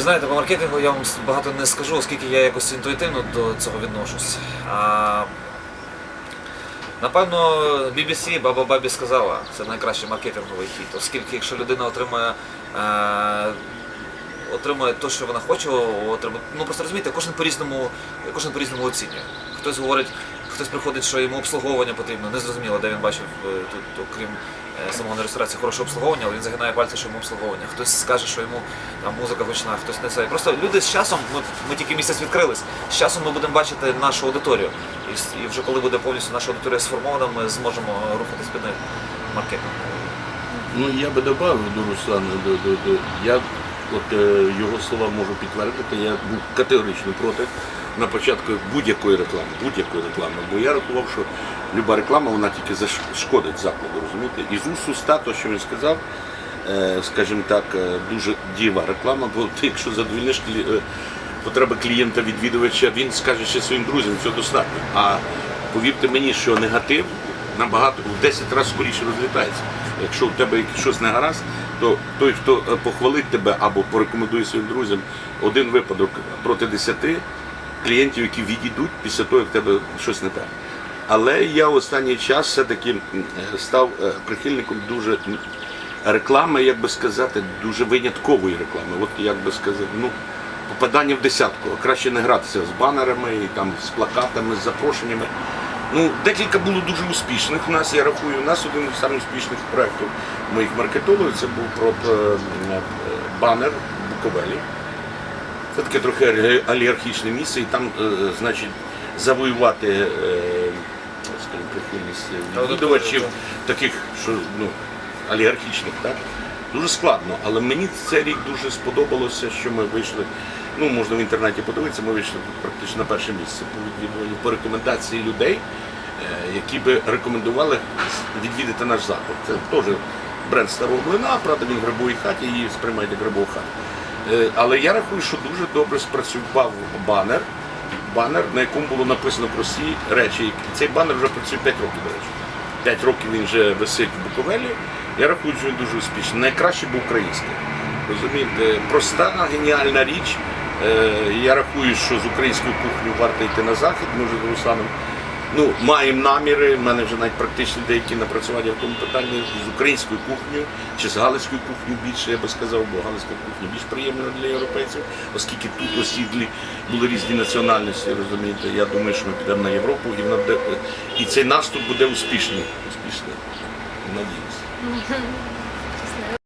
Ви знаєте, по маркетингу я вам багато не скажу, оскільки я якось інтуїтивно до цього відношусь. А, напевно, BBC Баба Бабі сказала, це найкращий маркетинговий хід, оскільки якщо людина отримує. Е, Отримує те, що вона хоче, отримує. Ну просто розумієте, кожен по-різному, кожен по-різному оцінює. Хтось говорить, хтось приходить, що йому обслуговування потрібно. Незрозуміло, де він бачив е, тут, окрім е, самого на реєстрації хороше обслуговування, але він загинає пальці, що йому обслуговування. Хтось скаже, що йому там музика гучна, хтось не це. Просто люди з часом, ми, ми тільки місяць відкрились, з часом ми будемо бачити нашу аудиторію. І, і вже коли буде повністю наша аудиторія сформована, ми зможемо рухатись під маркетинг. Ну я би додав до Руслана, до, до, до я от е, його слова можу підтвердити. Я був категорично проти на початку будь-якої реклами, будь-якої реклами. Бо я рахував, що люба реклама вона тільки зашкодить закладу, розумієте? І з уст в уста, то, що він сказав, е, скажімо так, е, дуже дієва реклама, бо ти, якщо задовільниш е, потреби клієнта відвідувача, він скаже ще своїм друзям, все достатньо. А повірте мені, що негатив набагато в 10 разів скоріше розлітається. Якщо у тебе щось не гаразд, то той, хто похвалить тебе або порекомендує своїм друзям один випадок проти 10 клієнтів, які відійдуть після того, як в тебе щось не так. Але я останній час все-таки е, став е, прихильником дуже реклами, як би сказати, дуже виняткової реклами. От як би сказати, ну, попадання в десятку. Краще не гратися з банерами, і там, з плакатами, з запрошеннями. Ну, декілька було дуже успішних. У нас, я рахую, у нас один з самих проєктів моїх маркетологів це був про е, банер Буковелі. Це таке трохи олігархічне місце, і там, е, значить, завоювати, е, скажімо, прихильність відвідувачів, таких, що ну, олігархічних, так? Дуже складно, але мені цей рік дуже сподобалося, що ми вийшли. Ну, можна в інтернеті подивитися, ми вийшли практично на перше місце по по рекомендації людей, е, які би рекомендували відвідати наш заклад. Це теж бренд старого млина, правда, він грибовій хаті, її сприймають як грибову хату. Е, Але я рахую, що дуже добре спрацював банер, банер, на якому було написано прості речі. Цей банер вже працює 5 років, до речі. 5 років він вже висить в Буковелі. Я рахую, що він дуже успішний. Найкраще був український. Розумієте, проста, геніальна річ. Е, Я рахую, що з українською кухнею варто йти на захід. Ми вже з Русланом ну, маємо наміри. в мене вже навіть практичні деякі напрацювання в тому питанні з українською кухнею чи з галицькою кухнею більше, я би сказав, бо галицька кухня більш приємна для європейців, оскільки тут осідлі були різні національності, розумієте. Я думаю, що ми підемо на Європу і вона буде і цей наступ буде успішний. Успішний. Надіюсь.